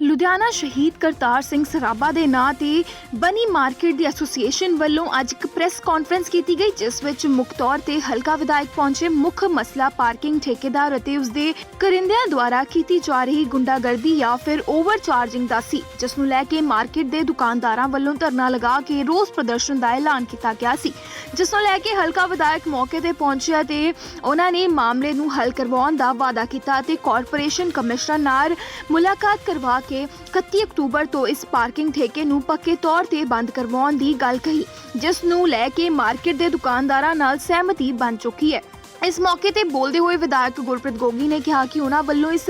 ਲੁਧਿਆਣਾ ਸ਼ਹੀਦ ਕਰਤਾਰ ਸਿੰਘ ਸਰਾਭਾ ਦੇ ਨਾਂ ਤੇ ਬਨੀ ਮਾਰਕੀਟ ਦੀ ਐਸੋਸੀਏਸ਼ਨ ਵੱਲੋਂ ਅੱਜ ਇੱਕ ਪ੍ਰੈਸ ਕਾਨਫਰੰਸ ਕੀਤੀ ਗਈ, ਜਿਸ ਵਿੱਚ ਮੁੱਖ ਤੌਰ ਤੇ ਹਲਕਾ ਵਿਧਾਇਕ ਪਹੁੰਚੇ ਮੁੱਖ ਮਸਲਾ ਪਾਰਕਿੰਗ ਠੇਕੇਦਾਰ ਅਤੇ ਉਸਦੇ ਕਰਿੰਦਿਆਂ ਦੁਆਰਾ ਕੀਤੀ ਜਾ ਰਹੀ ਗੁੰਡਾਗਰਦੀ ਜਾਂ ਫਿਰ ਓਵਰ ਚਾਰਜਿੰਗ ਦਾ ਸੀ, ਜਿਸ ਨੂੰ ਲੈ ਕੇ ਮਾਰਕੀਟ ਦੇ ਦੁਕਾਨਦਾਰਾਂ ਵੱਲੋਂ ਧਰਨਾ ਲਗਾ ਕੇ ਰੋਸ ਪ੍ਰਦਰਸ਼ਨ ਦਾ ਐਲਾਨ ਕੀਤਾ ਗਿਆ ਸੀ। ਜਿਸ ਨੂੰ ਲੈ ਕੇ ਹਲਕਾ ਵਿਧਾਇਕ ਮੌਕੇ ਤੇ ਪਹੁੰਚਿਆ ਤੇ ਉਹਨਾਂ ਨੇ ਮਾਮਲੇ ਨੂੰ ਹੱਲ ਕਰਵਾਉਣ ਦਾ ਵਾਅਦਾ ਕੀਤਾ ਅਤੇ ਕਾਰਪੋਰੇਸ਼ਨ ਕਮਿਸ਼ਨਰ ਨਾਲ ਮੁਲਾਕਾਤ ਕਰਵਾ ਕੇ 31 ਅਕਤੂਬਰ ਤੋਂ ਇਸ ਪਾਰਕਿੰਗ ਠੇਕੇ ਨੂੰ ਪੱਕੇ ਤੌਰ ਤੇ ਬੰਦ ਕਰਵਾਉਣ ਦੀ ਗੱਲ ਕਹੀ, ਜਿਸ ਨੂੰ ਲੈ ਕੇ ਮਾਰਕੀਟ ਦੇ ਦੁਕਾਨਦਾਰਾਂ ਨਾਲ ਸਹਿਮਤੀ ਬਣ ਚੁੱਕੀ ਹੈ। ਇਸ ਮੌਕੇ ਤੇ ਬੋਲਦੇ ਹੋਏ ਵਿਧਾਇਕ ਗੁਰਪ੍ਰੀਤ ਗੋਗੀ ਨੇ ਕਿਹਾ ਕਿ ਉਹਨਾਂ ਵੱਲੋਂ ਇਸ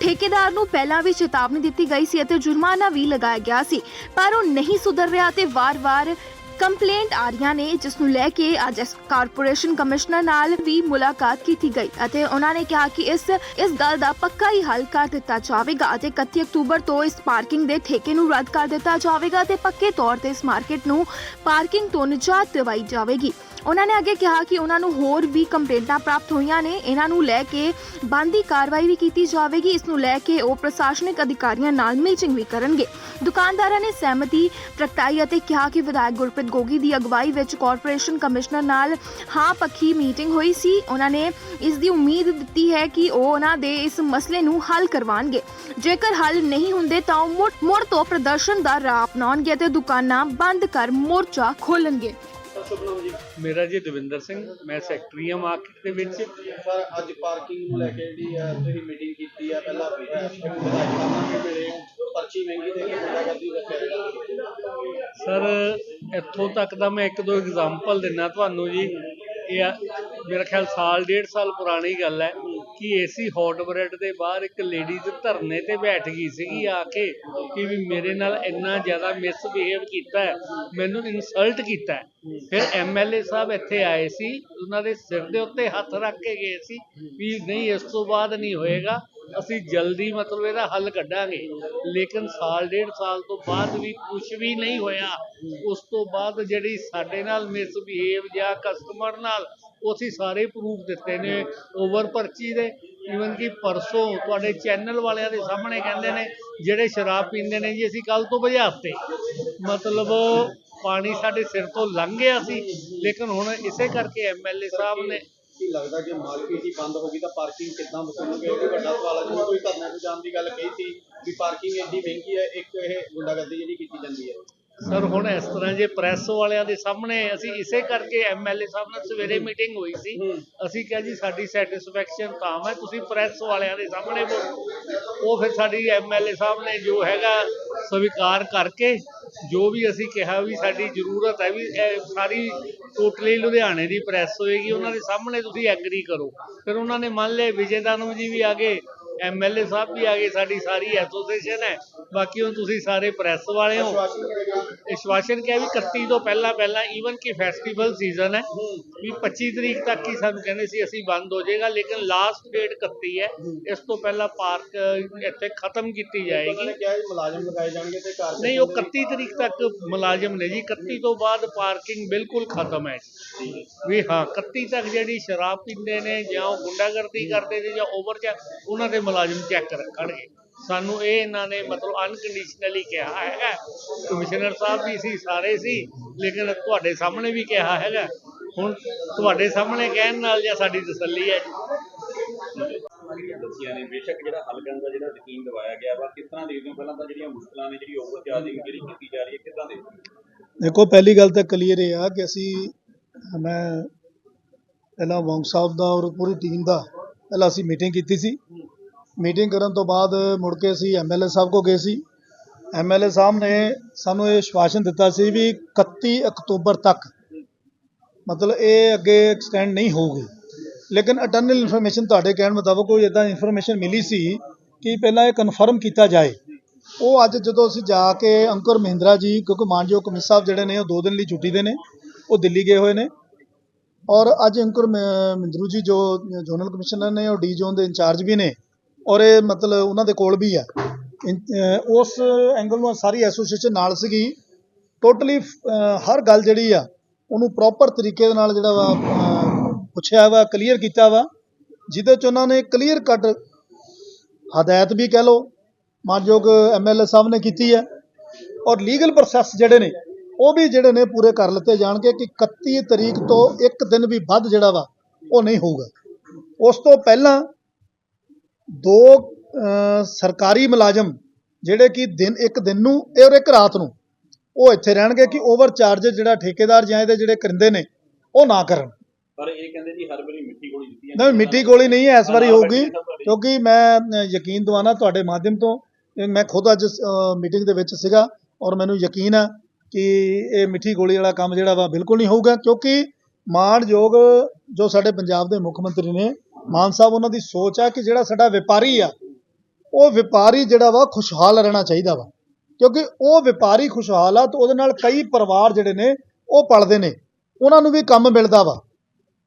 ਠੇਕੇਦਾਰ ਨੂੰ ਪਹਿਲਾਂ ਵੀ ਚੇਤਾਵਨੀ ਦਿੱਤੀ ਗਈ ਸੀ ਅਤੇ ਜੁਰਮਾਨਾ ਵੀ ਲਗਾਇਆ ਗਿਆ ਸੀ, ਪਰ ਉਹ ਨਹੀਂ ਸੁਧਰ ਰਿਹਾ ਤੇ ਵਾਰ-ਵਾਰ ਕੰਪਲੇਂਟ ਆ ਰਹੀਆਂ ਨੇ, ਜਿਸ ਨੂੰ ਲੈ ਕੇ ਅੱਜ ਇਸ ਕਾਰਪੋਰੇਸ਼ਨ ਕਮਿਸ਼ਨਰ ਨਾਲ ਵੀ ਮੁਲਾਕਾਤ ਕੀਤੀ ਗਈ ਅਤੇ ਉਹਨਾਂ ਨੇ ਕਿਹਾ ਕਿ ਇਸ ਇਸ ਗੱਲ ਦਾ ਪੱਕਾ ਹੀ ਹੱਲ ਕਰ ਦਿੱਤਾ ਜਾਵੇਗਾ ਅਤੇ 31 ਅਕਤੂਬਰ ਤੋਂ ਇਸ ਪਾਰਕਿੰਗ ਦੇ ਠੇਕੇ ਨੂੰ ਰੱਦ ਕਰ ਦਿੱਤਾ ਜਾਵੇਗਾ ਤੇ ਪੱਕੇ ਤੌਰ ਤੇ ਇਸ ਮਾਰਕੀਟ ਨੂੰ ਪਾਰਕਿੰਗ ਤੋਂ ਨਿਜਾਤ ਦਿਵਾਈ ਜਾਵੇਗੀ। ਉਹਨਾਂ ਨੇ ਅੱਗੇ ਕਿਹਾ ਕਿ ਉਹਨਾਂ ਨੂੰ ਹੋਰ ਵੀ ਕੰਪਲੇਂਟਾਂ ਪ੍ਰਾਪਤ ਹੋਈਆਂ ਨੇ। ਇਹਨਾਂ ਨੂੰ ਲੈ ਕੇ ਬੰਦੀ ਕਾਰਵਾਈ ਵੀ ਕੀਤੀ ਜਾਵੇਗੀ। ਇਸ ਨੂੰ ਲੈ ਕੇ ਉਹ ਪ੍ਰਸ਼ਾਸਨਿਕ ਅਧਿਕਾਰੀਆਂ ਨਾਲ ਮੀਟਿੰਗ ਵੀ ਕਰਨਗੇ। ਦੁਕਾਨਦਾਰਾਂ ਨੇ ਸਹਿਮਤੀ ਪ੍ਰਗਟਾਈ ਅਤੇ ਕਿਹਾ ਕਿ ਵਿਧਾਇਕ ਗੁਰਪ੍ਰੀਤ ਗੋਗੀ ਦੀ ਅਗਵਾਈ ਵਿੱਚ ਕਾਰਪੋਰੇਸ਼ਨ ਕਮਿਸ਼ਨਰ ਨਾਲ ਹਾਂ ਪੱਖੀ ਮੀਟਿੰਗ ਹੋਈ ਸੀ। ਉਹਨਾਂ ਨੇ ਇਸ ਦੀ ਉਮੀਦ ਦਿੱਤੀ ਹੈ ਕਿ ਉਹ ਉਹਨਾਂ ਦੇ ਇਸ ਮਸਲੇ ਨੂੰ ਹੱਲ ਕਰਵਾਉਣਗੇ। ਜੇਕਰ ਹੱਲ ਨਹੀਂ ਹੁੰਦੇ ਤਾਂ ਉਹ ਮੁੜ ਤੋਂ ਪ੍ਰਦਰਸ਼ਨ ਦਾ ਰਾਹ ਅਪਣਾਉਣਗੇ ਅਤੇ ਦੁਕਾਨਾਂ ਬੰਦ ਕਰ ਮੋਰਚਾ ਖੋਲਣਗੇ ਮੇਰਾ ਜੀ ਦਵਿੰਦਰ ਸਿੰਘ ਮੈਂ ਸੈਕਟਰੀ ਆ ਮਾਰਕੀਟ ਦੇ ਵਿੱਚ। ਸਰ ਅੱਜ ਪਾਰਕਿੰਗ ਨੂੰ ਲੈ ਕੇ ਜਿਹੜੀ ਆ ਤੁਸੀਂ ਮੀਟਿੰਗ ਕੀਤੀ ਆ ਪਹਿਲਾਂ ਮਿਲੇ ਪਰਚੀ ਮਹਿੰਗੀ ਦੇ ਕੇ ਗੁੰਡਾਗਰਦੀ ਰੱਖਿਆ ਸਰ ਇੱਥੋਂ ਤੱਕ ਦਾ ਮੈਂ ਇੱਕ ਦੋ ਐਗਜ਼ਾਮਪਲ ਦਿੰਨਾ ਤੁਹਾਨੂੰ ਜੀ। ਇਹ ਮੇਰਾ ਖਿਆਲ ਸਾਲ ਡੇਢ ਸਾਲ ਪੁਰਾਣੀ ਗੱਲ ਹੈ। ਕਿ ਏਸੀ ਹੌਟ ਬ੍ਰੈਡ ਦੇ ਬਾਹਰ ਇੱਕ ਲੇਡੀਜ਼ ਧਰਨੇ ਤੇ ਬੈਠ ਗਈ ਸੀਗੀ ਆ ਕੇ ਕਿ ਵੀ ਮੇਰੇ ਨਾਲ ਇੰਨਾ ਜ਼ਿਆਦਾ ਮਿਸਬਿਹੇਵ ਕੀਤਾ ਹੈ, ਮੈਨੂੰ ਇਨਸਲਟ ਕੀਤਾ ਹੈ। ਫਿਰ ਐਮਐਲਏ ਸਾਹਿਬ ਇੱਥੇ ਆਏ ਸੀ ਉਹਨਾਂ ਦੇ ਸਿਰ ਦੇ ਉੱਤੇ ਹੱਥ ਰੱਖ ਕੇ ਗਏ ਸੀ ਵੀ ਨਹੀਂ ਇਸ ਤੋਂ ਬਾਅਦ ਨਹੀਂ ਹੋਏਗਾ ਅਸੀਂ ਜਲਦੀ ਮਤਲਬ ਇਹਦਾ ਹੱਲ ਕੱਢਾਂਗੇ ਲੇਕਿਨ ਸਾਲ ਡੇਢ ਸਾਲ ਤੋਂ ਬਾਅਦ ਵੀ ਕੁਝ ਵੀ ਨਹੀਂ ਹੋਇਆ ਉਸ ਤੋਂ ਬਾਅਦ ਜਿਹੜੀ ਸਾਡੇ ਨਾਲ ਮਿਸਬਿਹੇਵ ਜਾਂ ਕਸਟਮਰ ਨਾਲ ਉਹ ਅਸੀਂ ਸਾਰੇ ਪ੍ਰੂਫ ਦਿੱਤੇ ਨੇ ਓਵਰ ਪਰਚੀ ਦੇ ਈਵਨ ਕਿ ਪਰਸੋਂ ਤੁਹਾਡੇ ਚੈਨਲ ਵਾਲਿਆਂ ਦੇ ਸਾਹਮਣੇ ਕਹਿੰਦੇ ਨੇ, ਜਿਹੜੇ ਸ਼ਰਾਬ ਪੀਂਦੇ ਨੇ ਜੀ, ਅਸੀਂ ਕੱਲ ਤੋਂ ਬੁਝਾਤੇ ਮਤਲਬ ਪਾਣੀ ਸਾਡੇ ਸਿਰ ਤੋਂ ਲੰਘ ਗਿਆ ਸੀ, ਲੇਕਿਨ ਹੁਣ ਇਸੇ ਕਰਕੇ ਐਮਐਲਏ ਸਾਹਿਬ ਨੇ ਕੀ ਲੱਗਦਾ ਕਿ ਮਾਰਕੀਟ ਹੀ ਬੰਦ ਹੋ ਗਈ, ਤਾਂ ਪਾਰਕਿੰਗ ਕਿੱਦਾਂ ਵਸੂਲੋਗੇ ਇਹ ਵੀ ਵੱਡਾ ਸਵਾਲ ਹੈ ਜਿਵੇਂ ਕੋਈ ਧਰਨੇ ਤੇ ਜਾਣ ਦੀ ਗੱਲ ਕਹੀ ਸੀ ਵੀ ਪਾਰਕਿੰਗ ਇੰਨੀ ਮਹਿੰਗੀ ਹੈ, ਇੱਕ ਇਹ ਗੁੰਡਾਗਰਦੀ ਜਿਹੜੀ ਕੀਤੀ ਜਾਂਦੀ ਹੈ। ਸਰ, ਹੁਣ ਇਸ ਤਰ੍ਹਾਂ ਜੇ ਪ੍ਰੈਸ ਵਾਲਿਆਂ ਦੇ ਸਾਹਮਣੇ ਅਸੀਂ ਇਸੇ ਕਰਕੇ ਐਮਐਲਏ ਸਾਹਿਬ ਨਾਲ ਸਵੇਰੇ ਮੀਟਿੰਗ ਹੋਈ ਸੀ। ਅਸੀਂ ਕਿਹਾ ਜੀ, ਸਾਡੀ ਸੈਟੀਸਫੈਕਸ਼ਨ ਤਾਂ ਹੈ ਤੁਸੀਂ ਪ੍ਰੈਸ ਵਾਲਿਆਂ ਦੇ ਸਾਹਮਣੇ ਬੋਲੋ। ਉਹ ਫਿਰ ਸਾਡੀ ਐਮਐਲਏ ਸਾਹਿਬ ਨੇ ਜੋ ਹੈਗਾ ਸਵੀਕਾਰ ਕਰਕੇ, ਜੋ ਵੀ ਅਸੀਂ ਕਿਹਾ ਵੀ ਸਾਡੀ ਜ਼ਰੂਰਤ ਹੈ ਵੀ ਸਾਰੀ ਟੋਟਲੀ ਲੁਧਿਆਣੇ ਦੀ ਪ੍ਰੈਸ ਹੋਏਗੀ, ਉਹਨਾਂ ਦੇ ਸਾਹਮਣੇ ਤੁਸੀਂ ਐਗਰੀ ਕਰੋ। ਫਿਰ ਉਹਨਾਂ ਨੇ ਮੰਨ ਲਿਆ ਵਿਜੇ ਦਾਨਵ ਜੀ ਵੀ ਆ ਗਏ ਐਮਐਲਏ ਸਾਹਿਬ ਵੀ ਆ ਗਏ, ਸਾਡੀ ਸਾਰੀ ਐਸੋਸੀਏਸ਼ਨ ਹੈ। ਬਾਕੀ ਹੁਣ ਤੁਸੀਂ ਸਾਰੇ ਪ੍ਰੈਸ ਵਾਲੇ ਹੋ। ਵਿਸ਼ਵਾਸਨ ਕਿਹਾ ਵੀ 31 ਤੋਂ ਪਹਿਲਾਂ ਪਹਿਲਾਂ ਈਵਨ ਕਿ ਫੈਸਟੀਵਲ ਸੀਜ਼ਨ ਹੈ ਵੀ 25 ਤਰੀਕ ਤੱਕ ਹੀ ਸਾਨੂੰ ਕਹਿੰਦੇ ਸੀ ਅਸੀਂ ਬੰਦ ਹੋ ਜਾਏਗਾ ਲੇਕਿਨ ਲਾਸਟ ਡੇਟ 31 ਹੈ। ਇਸ ਤੋਂ ਪਹਿਲਾਂ ਪਾਰਕ ਇੱਥੇ ਖਤਮ ਕੀਤੀ ਜਾਏਗੀ। ਮੁਲਾਜ਼ਮ ਲਗਾਏ ਜਾਣਗੇ ਤੇ ਨਹੀਂ ਉਹ 31 ਤਰੀਕ ਤੱਕ ਮੁਲਾਜ਼ਮ ਨੇ ਜੀ। 31 ਤੋਂ ਬਾਅਦ ਪਾਰਕਿੰਗ ਬਿਲਕੁਲ ਖਤਮ ਹੈ ਵੀ ਹਾਂ 31 ਤੱਕ ਜਿਹੜੀ ਸ਼ਰਾਬ ਪੀਂਦੇ ਨੇ ਜਾਂ ਉਹ ਗੁੰਡਾਗਰਦੀ ਕਰਦੇ ਨੇ ਜਾਂ ਓਵਰ ਚ ਉਹਨਾਂ ਦੇ ਮੁਲਾਜ਼ਮ ਚੈੱਕ ਰੱਖਣਗੇ। ਸਾਨੂੰ ਇਹ ਇਹਨਾਂ ਨੇ ਮਤਲਬ ਅਨਕੰਡੀਸ਼ਨਲੀ ਕਿਹਾ ਹੈਗਾ ਕਮਿਸ਼ਨਰ ਸਾਹਿਬ ਵੀ ਸੀ ਸਾਰੇ ਸੀ ਲੇਕਿਨ ਤੁਹਾਡੇ ਸਾਹਮਣੇ ਵੀ ਕਿਹਾ ਹੈਗਾ। ਹੁਣ ਤੁਹਾਡੇ ਸਾਹਮਣੇ ਕਹਿਣ ਨਾਲ ਜਾਂ ਸਾਡੀ ਤਸੱਲੀ ਹੈ। ਜੀ ਦੱਸੀਆਂ ਨੇ ਬੇਸ਼ੱਕ ਜਿਹੜਾ ਹੱਲ ਕਰਨ ਦਾ ਜਿਹੜਾ ਯਕੀਨ ਦਿਵਾਇਆ ਗਿਆ ਵਾ ਕਿਸ ਤਰ੍ਹਾਂ ਦੇਖਦੇ ਹੋ? ਪਹਿਲਾਂ ਤਾਂ ਜਿਹੜੀਆਂ ਮੁਸ਼ਕਲਾਂ ਨੇ ਜਿਹੜੀ ਓਵਰ ਚਾਰਜਿੰਗ ਜਿਹੜੀ ਕੀਤੀ ਜਾ ਰਹੀ ਹੈ ਕਿੱਦਾਂ ਦੇਖੋ ਪਹਿਲੀ ਗੱਲ ਤਾਂ ਕਲੀਅਰ ਇਹ ਆ ਕਿ ਅਸੀਂ ਮੈਂ ਪਹਿਲਾਂ ਵੌਂਗ ਸਾਹਿਬ ਦਾ ਔਰ ਪੂਰੀ ਟੀਮ ਦਾ ਪਹਿਲਾਂ ਅਸੀਂ ਮੀਟਿੰਗ ਕੀਤੀ ਸੀ। ਮੀਟਿੰਗ ਕਰਨ ਤੋਂ ਬਾਅਦ ਮੁੜ ਕੇ ਅਸੀਂ ਐਮਐਲਏ ਸਾਹਿਬ ਕੋ ਗਏ ਸੀ। ਐਮਐਲਏ ਸਾਹਿਬ ਨੇ ਸਾਨੂੰ ਇਹ ਆਸ਼ਵਾਸਨ ਦਿੱਤਾ ਸੀ ਵੀ 31 ਅਕਤੂਬਰ ਤੱਕ, ਮਤਲਬ ਇਹ ਅੱਗੇ ਐਕਸਟੈਂਡ ਨਹੀਂ ਹੋਊਗੀ। ਲੇਕਿਨ ਅਟਰਨਲ ਇਨਫੋਰਮੇਸ਼ਨ ਤੁਹਾਡੇ ਕਹਿਣ ਮੁਤਾਬਕ ਕੋਈ ਇਦਾਂ ਇਨਫੋਰਮੇਸ਼ਨ ਮਿਲੀ ਸੀ ਕਿ ਪਹਿਲਾਂ ਇਹ ਕਨਫਰਮ ਕੀਤਾ ਜਾਏ। ਉਹ ਅੱਜ ਜਦੋਂ ਅਸੀਂ ਜਾ ਕੇ ਅੰਕੁਰ ਮਹਿੰਦਰਾ ਜੀ, ਕਿਉਂਕਿ ਮਾਨਯੋਗ ਕਮਿਸ਼ਨਰ ਸਾਹਿਬ ਜਿਹੜੇ ਨੇ, ਉਹ ਦੋ ਦਿਨ ਲਈ ਛੁੱਟੀ ਦੇ ਨੇ, ਉਹ ਦਿੱਲੀ ਗਏ ਹੋਏ ਨੇ। ਔਰ ਅੱਜ ਅੰਕੁਰ ਮ- ਮਹਿੰਦਰੂ ਜੀ ਜੋ ਜ਼ੋਨਲ ਕਮਿਸ਼ਨਰ ਨੇ, ਉਹ ਡੀ ਜ਼ੋਨ ਦੇ ਇੰਚਾਰਜ ਵੀ ਨੇ। ਔਰ ਇਹ ਮਤਲਬ ਉਹਨਾਂ ਦੇ ਕੋਲ ਵੀ ਆ। ਉਸ ਐਂਗਲ ਨੂੰ ਸਾਰੀ ਐਸੋਸੀਏਸ਼ਨ ਨਾਲ ਸੀਗੀ। ਟੋਟਲੀ ਹਰ ਗੱਲ ਜਿਹੜੀ ਆ, ਉਹਨੂੰ ਪ੍ਰੋਪਰ ਤਰੀਕੇ ਦੇ ਨਾਲ ਜਿਹੜਾ ਵਾ ਪੁੱਛਿਆ ਵਾ ਕਲੀਅਰ ਕੀਤਾ ਵਾ, ਜਿਹਦੇ ਚ ਉਹਨਾਂ ਨੇ ਕਲੀਅਰ ਕੱਟ ਹਦਾਇਤ ਵੀ ਕਹਿ ਲਓ, ਮਾਨਯੋਗ ਐਮਐਲਏ ਸਾਹਿਬ ਨੇ ਕੀਤੀ ਹੈ। ਔਰ ਲੀਗਲ ਪ੍ਰੋਸੈਸ ਜਿਹੜੇ ਨੇ, ਉਹ ਵੀ ਜਿਹੜੇ ਨੇ ਪੂਰੇ ਕਰ ਲਿੱਤੇ ਜਾਣਗੇ ਕਿ 31 ਤਰੀਕ ਤੋਂ ਇੱਕ ਦਿਨ ਵੀ ਵੱਧ ਜਿਹੜਾ ਵਾ, ਉਹ ਨਹੀਂ ਹੋਊਗਾ। ਉਸ ਤੋਂ ਪਹਿਲਾਂ ਦੋ ਸਰਕਾਰੀ ਮੁਲਾਜ਼ਮ ਜਿਹੜੇ ਕਿ ਦਿਨ ਇੱਕ ਦਿਨ ਨੂੰ ਔਰ ਇੱਕ ਰਾਤ ਨੂੰ ਉਹ ਇੱਥੇ ਰਹਿਣਗੇ ਕਿ ਓਵਰ ਚਾਰਜ ਜਿਹੜਾ ਠੇਕੇਦਾਰ ਜਾਂ ਇਹਦੇ ਜਿਹੜੇ ਕਰਿੰਦੇ ਨੇ ਉਹ ਨਾ ਕਰਨ। ਪਰ ਇਹ ਕਹਿੰਦੇ ਜੀ ਹਰ ਵਾਰੀ ਮਿੱਠੀ ਗੋਲੀ ਦਿੱਤੀ ਨਹੀਂ ਮਿੱਠੀ ਗੋਲੀ ਨਹੀਂ ਹੈ ਇਸ ਵਾਰੀ ਹੋਊਗੀ ਕਿਉਂਕਿ ਮੈਂ ਯਕੀਨ ਦਿਵਾਣਾ ਤੁਹਾਡੇ ਮਾਧਿਅਮ ਤੋਂ ਮੈਂ ਖੁਦ ਅੱਜ ਮੀਟਿੰਗ ਦੇ ਵਿੱਚ ਸੀਗਾ ਔਰ ਮੈਨੂੰ ਯਕੀਨ ਹੈ ਕਿ ਇਹ ਮਿੱਠੀ ਗੋਲੀ ਵਾਲਾ ਕੰਮ ਜਿਹੜਾ ਵਾ ਬਿਲਕੁਲ ਨਹੀਂ ਹੋਊਗਾ ਕਿਉਂਕਿ ਮਾਣਯੋਗ ਜੋ ਸਾਡੇ ਪੰਜਾਬ ਦੇ ਮੁੱਖ ਮੰਤਰੀ ਨੇ ਮਾਨ ਸਾਹਿਬ ਉਹਨਾਂ ਦੀ ਸੋਚ ਆ ਕਿ ਜਿਹੜਾ ਸਾਡਾ ਵਪਾਰੀ ਆ ਉਹ ਵਪਾਰੀ ਜਿਹੜਾ ਵਾ ਖੁਸ਼ਹਾਲ ਰਹਿਣਾ ਚਾਹੀਦਾ ਵਾ। ਕਿਉਂਕਿ ਉਹ ਵਪਾਰੀ ਖੁਸ਼ਹਾਲ ਆ ਤਾਂ ਉਹਦੇ ਨਾਲ ਕਈ ਪਰਿਵਾਰ ਜਿਹੜੇ ਨੇ ਉਹ ਪਲਦੇ ਨੇ। ਉਹਨਾਂ ਨੂੰ ਵੀ ਕੰਮ ਮਿਲਦਾ ਵਾ।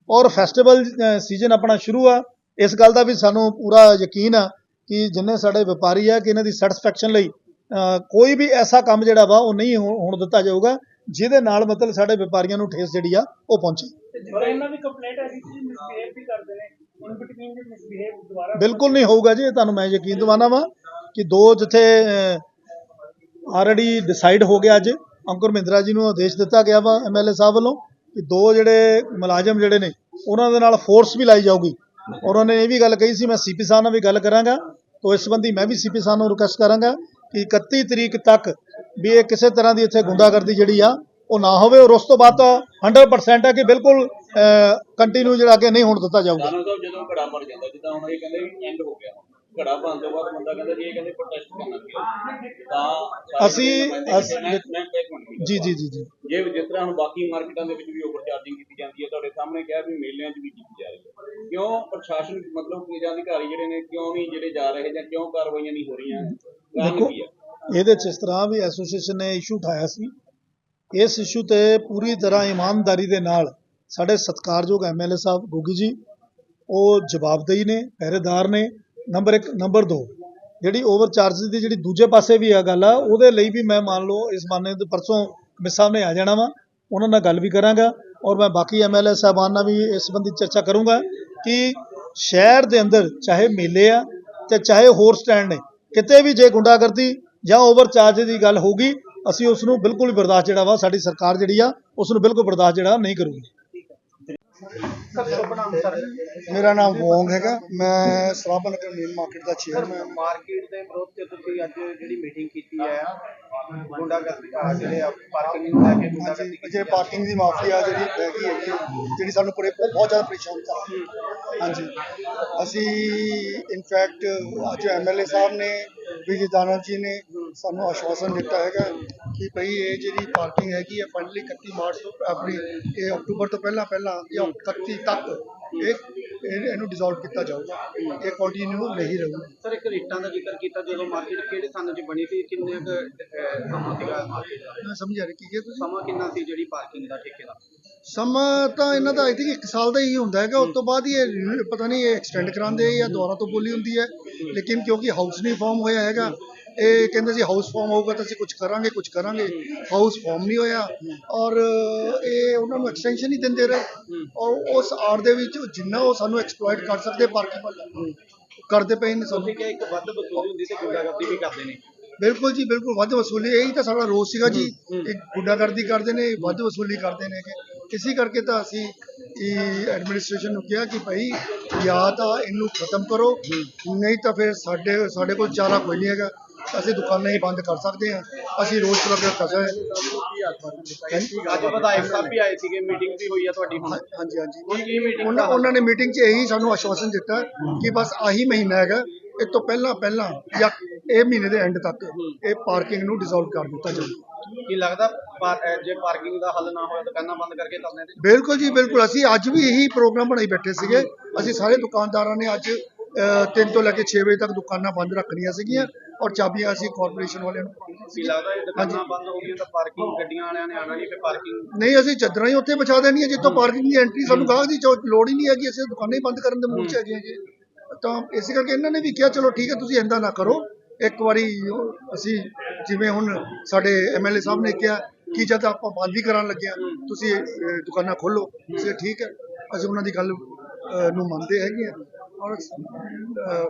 ਔਰ ਫੈਸਟੀਵਲ ਸੀਜ਼ਨ ਆਪਣਾ ਸ਼ੁਰੂ ਆ। ਇਸ ਗੱਲ ਦਾ ਵੀ ਸਾਨੂੰ ਪੂਰਾ ਯਕੀਨ ਆ ਕਿ ਜਿੰਨੇ ਸਾਡੇ ਵਪਾਰੀ ਆ ਕਿ ਇਹਨਾਂ ਦੀ ਸੈਟੀਸਫੈਕਸ਼ਨ ਲਈ ਅ, ਕੋਈ ਵੀ ਐਸਾ ਕੰਮ ਜਿਹੜਾ ਵਾ ਉਹ ਨਹੀਂ ਹੋਣ ਦਿੱਤਾ ਜਾਊਗਾ ਜਿਹਦੇ ਨਾਲ ਮਤਲਬ ਸਾਡੇ ਵਪਾਰੀਆਂ ਨੂੰ ਠੇਸ ਜਿਹੜੀ ਆ ਉਹ ਪਹੁੰਚੇ। ਪਰ ਇਹਨਾਂ ਦੀ ਕੰਪਲੇਂਟ ਹੈ ਕਿ ਮਿਸਬੀਹੇਵ ਵੀ ਕਰਦੇ ਨੇ। ਬਿਲਕੁਲ ਨਹੀਂ ਹੋਊਗਾ ਜੀ, ਇਹ ਤੁਹਾਨੂੰ ਮੈਂ ਯਕੀਨ ਦਿਵਾਨਾ ਵਾ ਕਿ ਦੋ ਜਿੱਥੇ ਆਲਰੇਡੀ ਡਿਸਾਈਡ ਹੋ ਗਿਆ ਅੱਜ, ਅੰਕੁਰ ਮਹਿੰਦਰਾ ਜੀ ਨੂੰ ਆਦੇਸ਼ ਦਿੱਤਾ ਗਿਆ ਵਾ ਐਮਐਲਏ ਸਾਹਿਬ ਵੱਲੋਂ ਕਿ ਦੋ ਜਿਹੜੇ ਮੁਲਾਜ਼ਮ ਜਿਹੜੇ ਨੇ, ਉਹਨਾਂ ਦੇ ਨਾਲ ਫੋਰਸ ਵੀ ਲਾਈ ਜਾਊਗੀ। ਔਰ ਉਹਨੇ ਇਹ ਵੀ ਗੱਲ ਕਹੀ ਸੀ, ਮੈਂ ਸੀਪੀ ਸਾਹਿਬ ਨਾਲ ਵੀ ਗੱਲ ਕਰਾਂਗਾ, ਤੋਂ ਇਸ ਸੰਬੰਧੀ ਮੈਂ ਵੀ ਸੀਪੀ ਸਾਹਿਬ ਨੂੰ ਰਿਕੁਐਸਟ ਕਰਾਂਗਾ ਕਿ 31 ਤਰੀਕ ਤੱਕ ਵੀ ਇਹ ਕਿਸੇ ਤਰ੍ਹਾਂ ਦੀ ਇੱਥੇ ਗੁੰਡਾਗਰਦੀ ਜਿਹੜੀ ਆ, ਉਹ ਨਾ ਹੋਵੇ, ਔਰ ਉਸ ਤੋਂ ਬਾਅਦ ਤਾਂ 100% ਹੈ ਕਿ ਬਿਲਕੁਲ ਕੰਟੀਨਿਊ ਜਿਹੜਾ ਅੱਗੇ ਨਹੀਂ ਹੋਣ ਦਿੱਤਾ ਜਾਊਗਾ। ਸਾਹਿਬ ਜਦੋਂ ਘੜਾ ਮਰ ਜਾਂਦਾ ਜਿੱਦਾਂ ਹੁਣ ਇਹ ਕਹਿੰਦੇ ਵੀ ਐਂਡ ਹੋ ਗਿਆ ਘੜਾ ਬੰਦ ਤੋਂ ਬਾਅਦ ਬੰਦਾ ਕਹਿੰਦਾ ਜੀ ਇਹ ਕਹਿੰਦੇ ਪ੍ਰੋਟੈਸਟ ਕਰਨਾ ਚਾਹੀਦਾ ਤਾਂ ਅਸੀਂ- ਜੀ ਜੀ ਜੀ ਜੀ। ਜੇ ਜਿਸ ਤਰ੍ਹਾਂ ਹੁਣ ਬਾਕੀ ਮਾਰਕੀਟਾਂ ਦੇ ਵਿੱਚ ਵੀ ਓਵਰ ਚਾਰਜਿੰਗ ਕੀਤੀ ਜਾਂਦੀ ਹੈ ਤੁਹਾਡੇ ਸਾਹਮਣੇ ਕਿਹਾ ਵੀ ਮੇਲਿਆਂ 'ਚ ਵੀ ਕੀਤੀ ਜਾ ਰਹੀ ਹੈ। ਕਿਉਂ ਪ੍ਰਸ਼ਾਸਨ ਮਤਲਬ ਕਿ ਜਾਂ ਅਧਿਕਾਰੀ ਜਿਹੜੇ ਨੇ ਕਿਉਂ ਨਹੀਂ ਜਿਹੜੇ ਜਾ ਰਹੇ ਜਾਂ ਕਿਉਂ ਕਾਰਵਾਈਆਂ ਨਹੀਂ ਹੋ ਰਹੀਆਂ? ਦੇਖੋ ਇਹਦੇ ਚ ਇਸ ਤਰ੍ਹਾਂ ਵੀ ਐਸੋਸੀਏਸ਼ਨ ਨੇ ਇਸ਼ੂ ਉਠਾਇਆ ਸੀ। ਇਸ ਇਸ਼ੂ ਤੇ ਪੂਰੀ ਤਰ੍ਹਾਂ ਇਮਾਨਦਾਰੀ ਦੇ ਨਾਲ ਸਾਡੇ ਸਤਿਕਾਰਯੋਗ ਐਮਐਲਏ ਸਾਹਿਬ ਗੋਗੀ ਜੀ, ਉਹ ਜਵਾਬਦੇਹੀ ਨੇ, ਪਹਿਰੇਦਾਰ ਨੇ, ਨੰਬਰ 1 ਨੰਬਰ 2 ਜਿਹੜੀ ਓਵਰ ਚਾਰजेस ਦੀ ਜਿਹੜੀ ਦੂਜੇ ਪਾਸੇ ਵੀ ਆ ਗੱਲ ਆ, ਉਹਦੇ ਲਈ ਵੀ ਮੈਂ ਮੰਨ ਲਓ ਇਸ ਮਾਨੇ ਦੇ ਪਰਸੋਂ ਮਿਸ ਸਾਹਿਬ ਨੇ ਆ ਜਾਣਾ ਵਾ, ਉਹਨਾਂ ਨਾਲ ਗੱਲ ਵੀ ਕਰਾਂਗਾ ਔਰ ਮੈਂ ਬਾਕੀ ਐਮਐਲਏ ਸਾਹਿਬਾਨ ਨਾਲ ਵੀ ਇਸ ਸੰਬੰਧੀ ਚਰਚਾ ਕਰੂੰਗਾ ਕਿ ਸ਼ਹਿਰ ਦੇ ਅੰਦਰ ਚਾਹੇ ਮੇਲੇ ਆ ਤੇ ਚਾਹੇ ਹੋਰ ਸਟੈਂਡ ਨੇ, ਕਿਤੇ ਵੀ ਜੇ ਗੁੰਡਾਗਰਦੀ ਜਾਂ ਓਵਰ ਚਾਰਜ ਦੀ ਗੱਲ ਹੋਊਗੀ, ਅਸੀਂ ਉਸ ਨੂੰ ਬਿਲਕੁਲ ਹੀ ਬਰਦਾਸ਼ਤ ਜਿਹੜਾ ਵਾ ਸਾਡੀ ਸਰਕਾਰ ਜਿਹੜੀ ਆ ਉਸ ਨੂੰ ਬਿਲਕੁਲ ਬਰਦਾਸ਼ਤ ਜਿਹੜਾ ਨਹੀਂ ਕਰੂਗੀ। ਮੇਰਾ ਨਾਮ ਵੋਂਗ ਹੈਗਾ। ਮੈਂ ਸਰਾਭਾ ਨਗਰ ਮੇਨ ਮਾਰਕੀਟ ਦਾ ਚੇਅਰਮੈਨ ਮਾਰਕੀਟ ਦੇ ਵਿਰੋਧ ਤੇ ਤੁਸੀਂ ਅੱਜ ਜਿਹੜੀ ਮੀਟਿੰਗ ਕੀਤੀ ਹੈ ਗੁੰਡਾਗਰਦੀ ਆ ਜਿਹੜੇ ਪਾਰਕਿੰਗ ਨੂੰ ਲੈ ਕੇ ਗੁੰਡਾਗਰਦੀ ਜੇ ਪਾਰਕਿੰਗ ਦੀ ਮਾਫੀਆ ਜਿਹੜੀ ਹੈਗੀ ਹੈਗੀ ਜਿਹੜੀ ਸਾਨੂੰ ਪੂਰੇ ਬਹੁਤ ਜ਼ਿਆਦਾ ਪਰੇਸ਼ਾਨ ਕਰ ਹਾਂਜੀ। ਅਸੀਂ ਇਨਫੈਕਟ ਅੱਜ ਐਮਐਲਏ ਸਾਹਿਬ ਨੇ ਵਿਜੇ ਦਾਨਵ ਜੀ ਨੇ ਸਾਨੂੰ ਆਸ਼ਵਾਸਨ ਦਿੱਤਾ ਹੈਗਾ। ਕਿ ਭਈ ਇਹ ਜਿਹੜੀ ਪਾਰਕਿੰਗ ਹੈਗੀ ਹੈ ਫਾਈਨਲੀ 31 ਮਾਰਚ ਤੋਂ ਆਪਣੀ ਇਹ ਅਕਤੂਬਰ ਤੋਂ ਪਹਿਲਾਂ ਪਹਿਲਾਂ ਜਾਂ 31 ਤੱਕ ਇਹ ਇਹ- ਇਹਨੂੰ ਡਿਸੋਲਵ ਕੀਤਾ ਜਾਊਗਾ। ਇਹ ਕੰਟੀਨਿਊ ਨਹੀਂ ਰਹੂਗੀ। ਸਰ ਇੱਕ ਰੇਟਾਂ ਦਾ ਜ਼ਿਕਰ ਕੀਤਾ ਜਦੋਂ ਮਾਰਕੀਟ ਕਿਹੜੇ ਸੰਨ 'ਚ ਬਣੀ ਸੀ ਕਿੰਨੇ ਕੁ ਸਮਾਂ ਸੀਗਾ ਮਾਰਕੀਟ ਦਾ? ਮੈਂ ਸਮਝਿਆ ਨਹੀਂ ਕੀ ਹੈ ਤੁਸੀਂ? ਸਮਾਂ ਕਿੰਨਾ ਸੀ ਜਿਹੜੀ ਪਾਰਕਿੰਗ ਦਾ ਠੇਕੇ ਦਾ? ਸਮਾਂ ਤਾਂ ਇਹਨਾਂ ਦਾ ਆਈ ਥਿੰਕ ਇੱਕ ਸਾਲ ਦਾ ਹੀ ਹੁੰਦਾ ਹੈਗਾ। ਉਸ ਤੋਂ ਬਾਅਦ ਇਹ ਪਤਾ ਨਹੀਂ ਇਹ ਐਕਸਟੈਂਡ ਕਰਾਉਂਦੇ ਆ ਜਾਂ ਦੁਬਾਰਾ ਤੋਂ ਬੋਲੀ ਹੁੰਦੀ ਹੈ। ਲੇਕਿਨ ਕਿਉਂਕਿ ਹਾਊਸ ਨਹੀਂ ਫਾਰਮ ਹੋਇਆ ਹੈਗਾ ਇਹ ਕਹਿੰਦੇ ਸੀ ਹਾਊਸ ਫਾਰਮ ਹੋਊਗਾ ਤਾਂ ਅਸੀਂ ਕੁਝ ਕਰਾਂਗੇ ਕੁਝ ਕਰਾਂਗੇ। ਹਾਊਸ ਫਾਰਮ ਨਹੀਂ ਹੋਇਆ। ਔਰ ਇਹ ਉਹਨਾਂ ਨੂੰ ਐਕਸਟੈਂਸ਼ਨ ਹੀ ਦਿੰਦੇ ਰਹੇ। ਔਰ ਉਸ ਆੜ ਦੇ ਵਿੱਚ ਜਿੰਨਾ ਉਹ ਸਾਨੂੰ ਐਕਸਪਲੋਇਟ ਕਰ ਸਕਦੇ ਪਾਰਕਿੰਗ ਕਰਦੇ ਪਏ ਨੇ ਸਾਨੂੰ। ਕਿ ਇੱਕ ਵੱਧ ਵਸੂਲੀ ਹੁੰਦੀ ਤੇ ਗੁੰਡਾਗਰਦੀ ਵੀ ਕਰਦੇ ਨੇ। ਬਿਲਕੁਲ ਜੀ ਬਿਲਕੁਲ ਵੱਧ ਵਸੂਲੀ। ਇਹੀ ਤਾਂ ਸਾਡਾ ਰੋਸ ਸੀਗਾ ਜੀ। ਇਹ ਗੁੰਡਾਗਰਦੀ ਕਰਦੇ ਨੇ ਵੱਧ ਵਸੂਲੀ ਕਰਦੇ ਨੇ। ਕਿ ਇਸੇ ਕਰਕੇ ਤਾਂ ਅਸੀਂ ਇਹ ਐਡਮਿਨਿਸਟ੍ਰੇਸ਼ਨ ਨੂੰ ਕਿਹਾ ਕਿ ਭਾਈ ਜਾਂ ਤਾਂ ਇਹਨੂੰ ਖਤਮ ਕਰੋ ਨਹੀਂ ਤਾਂ ਫਿਰ ਸਾਡੇ ਸਾਡੇ ਕੋਲ ਚਾਰਾ ਕੋਈ ਨਹੀਂ ਹੈਗਾ। ਅਸੀਂ ਦੁਕਾਨਾਂ ਹੀ ਬੰਦ ਕਰ ਸਕਦੇ ਹਾਂ। ਅਸੀਂ ਰੋਜ਼ ਪ੍ਰੋਗਰਾਮ ਕਰ ਸਕਦੇ ਹਾਂ। ਅੱਜ ਵਿਧਾਇਕ ਸਾਹਿਬ ਵੀ ਆਏ ਸੀਗੇ ਮੀਟਿੰਗ ਵੀ ਹੋਈ ਆ ਤੁਹਾਡੀ ਹੁਣ। ਹਾਂਜੀ ਹਾਂਜੀ। ਉਹਨਾਂ ਨੇ ਮੀਟਿੰਗ 'ਚ ਇਹੀ ਸਾਨੂੰ ਆਸ਼ਵਾਸਨ ਦਿੱਤਾ ਕਿ ਬਸ ਆਹੀ ਮਹੀਨਾ ਹੈਗਾ। ਇਹ ਤੋਂ ਪਹਿਲਾਂ ਪਹਿਲਾਂ ਜਾਂ ਇਹ ਮਹੀਨੇ ਦੇ ਐਂਡ ਤੱਕ ਇਹ ਪਾਰਕਿੰਗ ਨੂੰ ਡਿਸੋਲਵ ਕਰ ਦਿੱਤਾ ਜਾਵੇ ਕੀ ਲੱਗਦਾ? ਜੇ ਪਾਰਕਿੰਗ ਦਾ ਹੱਲ ਨਾ ਹੋਇਆ ਦੁਕਾਨਾਂ ਬੰਦ ਕਰਕੇ ਧਰਨੇ ਤੇ ਬਿਲਕੁਲ ਜੀ ਬਿਲਕੁਲ। ਅਸੀਂ ਅੱਜ ਵੀ ਇਹੀ ਪ੍ਰੋਗਰਾਮ ਬਣਾਈ ਬੈਠੇ ਸੀਗੇ। ਅਸੀਂ ਸਾਰੇ ਦੁਕਾਨਦਾਰਾਂ ਨੇ ਅੱਜ 3 ਤੋਂ ਲੈ ਕੇ 6 ਵਜੇ ਤੱਕ ਦੁਕਾਨਾਂ ਬੰਦ ਰੱਖਣੀਆਂ ਸੀਗੀਆਂ ਔਰ ਚਾਬੀਆਂ ਅਸੀਂ ਕਾਰਪੋਰੇਸ਼ਨ ਵਾਲਿਆਂ ਨੂੰ ਸੀਗੀਆਂ। ਲੱਗਦਾ ਇਹ ਦੁਕਾਨਾਂ ਬੰਦ ਹੋ ਗਈਆਂ ਤਾਂ ਪਾਰਕਿੰਗ ਗੱਡੀਆਂ ਵਾਲਿਆਂ ਨੇ ਆਣਾ ਨਹੀਂ ਫਿਰ ਪਾਰਕਿੰਗ ਨਹੀਂ ਅਸੀਂ ਚੱਦਰਾਂ ਹੀ ਉੱਥੇ ਵਿਛਾ ਦੇਣੀਆਂ ਜਿੱਥੋਂ ਪਾਰਕਿੰਗ ਦੀ ਐਂਟਰੀ ਸਾਨੂੰ ਗਾਹਕ ਦੀ ਲੋੜ ਹੀ ਨਹੀਂ ਹੈਗੀ ਅਸੀਂ ਦੁਕਾਨਾਂ ਹੀ ਬੰਦ ਕਰਨ ਦੇ ਮੂਡ 'ਚ ਹੈਗੇ ਹਾਂ ਜੀ। ਤਾਂ ਇਸੇ ਕਰਕੇ ਇਹਨਾਂ ਨੇ ਵੀ ਕਿਹਾ ਚਲੋ ਠੀਕ ਹੈ ਤੁਸੀਂ ਇੰਦਾ ਨਾ ਕਰੋ। ਇੱਕ ਵਾਰੀ ਅਸੀਂ ਜਿਵੇਂ ਹੁਣ ਸਾਡੇ ਐਮਐਲਏ ਸਾਹਿਬ ਨੇ ਕਿਹਾ ਕਿ ਜਦ ਆਪਾਂ ਬੰਦ ਵੀ ਕਰਾਉਣ ਲੱਗੇ ਹਾਂ। ਤੁਸੀਂ ਅਹ, ਦੁਕਾਨਾਂ ਖੋਲੋ। ਅਸੀਂ ਠੀਕ ਹੈ। ਅਸੀਂ ਉਹਨਾਂ ਦੀ ਗੱਲ ਅਹ, ਨੂੰ ਮੰਨਦੇ ਹੈਗੇ ਹਾਂ। ਔਰ ਅਹ,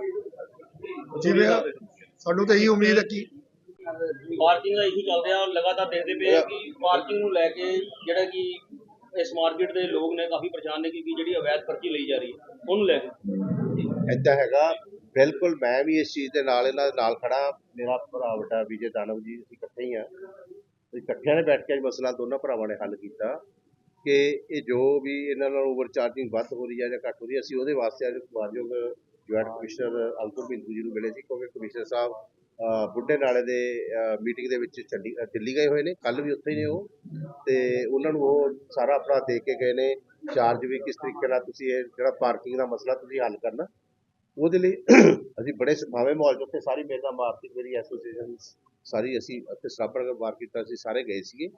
ਜਿਵੇਂ ਸਾਨੂੰ ਤਾਂ ਇਹੀ ਉਮੀਦ ਹੈ ਕਿ ਪਾਰਕਿੰਗ ਦਾ ਇਸ਼ੂ ਚੱਲ ਰਿਹਾ ਲਗਾਤਾਰ ਦੇਖਦੇ ਪਏ ਆ ਕਿ ਪਾਰਕਿੰਗ ਨੂੰ ਲੈ ਕੇ ਜਿਹੜਾ ਕਿ ਇਸ ਮਾਰਕੀਟ ਦੇ ਲੋਕ ਨੇ ਕਾਫੀ ਪਰੇਸ਼ਾਨ ਨੇ ਕਿ ਜਿਹੜੀ ਅਵੈਧ ਪਰਚੀ ਲਈ ਜਾ ਰਹੀ ਹੈ ਉਹਨੂੰ ਲੈ ਕੇ। ਏਦਾਂ ਹੈਗਾ ਬਿਲਕੁਲ ਮੈਂ ਵੀ ਇਸ ਚੀਜ਼ ਦੇ ਨਾਲ ਇਹਨਾਂ ਦੇ ਨਾਲ ਖੜਾ ਮੇਰਾ ਭਰਾ ਵੱਡਾ ਵਿਜੇ ਦਾਨਵ ਜੀ ਅਸੀਂ ਇਕੱਠੇ ਹੀ ਆ ਇਕੱਠਿਆਂ ਨੇ ਬੈਠ ਕੇ ਅੱਜ ਮਸਲਾ ਦੋਨਾਂ ਭਰਾਵਾਂ ਨੇ ਹੱਲ ਕੀਤਾ ਕਿ ਇਹ ਜੋ ਵੀ ਇਹਨਾਂ ਨਾਲ ਓਵਰ ਚਾਰਜਿੰਗ ਵੱਧ ਹੋ ਰਹੀ ਹੈ ਜਾਂ ਘੱਟ ਹੋ ਰਹੀ ਹੈ ਅਸੀਂ ਉਹਦੇ ਵਾਸਤੇ ਅੱਜ ਸਮਾਜਯੋਗ ਜੁਆਇੰਟ ਕਮਿਸ਼ਨਰ ਅੰਕੁਰ ਬਿੰਦੂ ਜੀ ਨੂੰ ਮਿਲੇ ਸੀ ਕਿਉਂਕਿ ਕਮਿਸ਼ਨਰ ਸਾਹਿਬ ਬੁੱਢੇ ਨਾਲੇ ਦੇ ਮੀਟਿੰਗ ਦੇ ਵਿੱਚ ਚੰਡੀ ਦਿੱਲੀ ਗਏ ਹੋਏ ਨੇ, ਕੱਲ ਵੀ ਉੱਥੇ ਹੀ ਨੇ ਉਹ। ਤੇ ਉਹਨਾਂ ਨੂੰ ਉਹ ਸਾਰਾ ਆਪਣਾ ਦੇ ਕੇ ਗਏ ਨੇ ਚਾਰਜ ਵੀ ਕਿਸ ਤਰੀਕੇ ਨਾਲ ਤੁਸੀਂ ਇਹ ਜਿਹੜਾ ਪਾਰਕਿੰਗ ਦਾ ਮਸਲਾ ਤੁਸੀਂ ਹੱਲ ਕਰਨਾ, ਉਹਦੇ ਲਈ ਅਸੀਂ ਬੜੇ ਸੁਖਾਵੇਂ ਮਾਹੌਲ 'ਚ ਉੱਥੇ ਸਾਰੀ ਮੇਗਾ ਮਾਰਕੀਟ ਮੇਰੀ ਐਸੋਸੀਏਸ਼ਨ ਸਾਰੀ ਅਸੀਂ ਉੱਥੇ ਸਰਾਬਰ ਮਾਰਕੀਟ ਅਸੀਂ ਸਾਰੇ ਗਏ ਸੀਗੇ।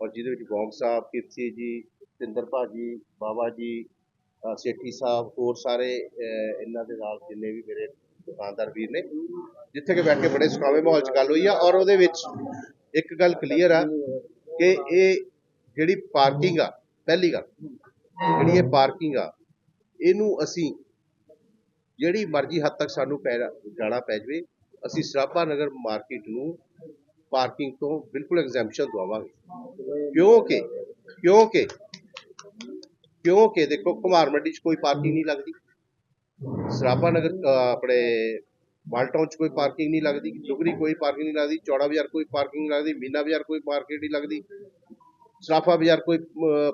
ਔਰ ਜਿਹਦੇ ਵਿੱਚ ਗੌਂਗ ਸਾਹਿਬ ਕੀਰਤੀ ਜੀ ਸਿੰਦਰ ਭਾਜੀ ਬਾਬਾ ਜੀ ਸੇਠੀ ਸਾਹਿਬ, ਹੋਰ ਸਾਰੇ ਇਹਨਾਂ ਦੇ ਨਾਲ ਜਿੰਨੇ ਵੀ ਮੇਰੇ ਦੁਕਾਨਦਾਰ ਵੀਰ ਨੇ, ਜਿੱਥੇ ਕਿ ਬੈਠ ਕੇ ਬੜੇ ਸੁਖਾਵੇਂ ਮਾਹੌਲ 'ਚ ਗੱਲ ਹੋਈ ਆ। ਔਰ ਉਹਦੇ ਵਿੱਚ ਇੱਕ ਗੱਲ ਕਲੀਅਰ ਆ ਕਿ ਇਹ ਜਿਹੜੀ ਪਾਰਕਿੰਗ ਆ, ਪਹਿਲੀ ਗੱਲ, ਜਿਹੜੀ ਇਹ ਪਾਰਕਿੰਗ ਆ, ਇਹਨੂੰ ਅਸੀਂ ਜਿਹੜੀ ਮਰਜ਼ੀ ਹੱਦ ਤੱਕ ਸਾਨੂੰ ਪੈ ਜਾਣਾ ਪੈ ਜਾਵੇ, ਅਸੀਂ ਸਰਾਭਾ ਨਗਰ ਮਾਰਕੀਟ ਨੂੰ ਪਾਰਕਿੰਗ ਤੋਂ ਬਿਲਕੁਲ ਐਗਜ਼ੈਂਪਸ਼ਨ ਦਵਾਵਾਂਗੇ। ਕਿਉਂਕਿ ਕਿਉਂਕਿ ਕਿਉਂਕਿ ਦੇਖੋ, ਕੁਮਾਰ ਮੰਡੀ 'ਚ ਕੋਈ ਪਾਰਕਿੰਗ ਨਹੀਂ ਲੱਗਦੀ। ਸਰਾਭਾ ਨਗਰ ਆਪਣੇ ਮਾਲਟਾਊਨ 'ਚ ਕੋਈ ਪਾਰਕਿੰਗ ਨਹੀਂ ਲੱਗਦੀ। ਜੁਗਰੀ ਕੋਈ ਪਾਰਕਿੰਗ ਨਹੀਂ ਲੱਗਦੀ। ਚੌੜਾ ਬਾਜ਼ਾਰ ਕੋਈ ਪਾਰਕਿੰਗ ਨਹੀਂ ਲੱਗਦੀ। ਮੀਨਾ ਬਾਜ਼ਾਰ ਕੋਈ ਪਾਰਕਿੰਗ ਨਹੀਂ ਲੱਗਦੀ। ਸਰਾਫਾ ਬਾਜ਼ਾਰ ਕੋਈ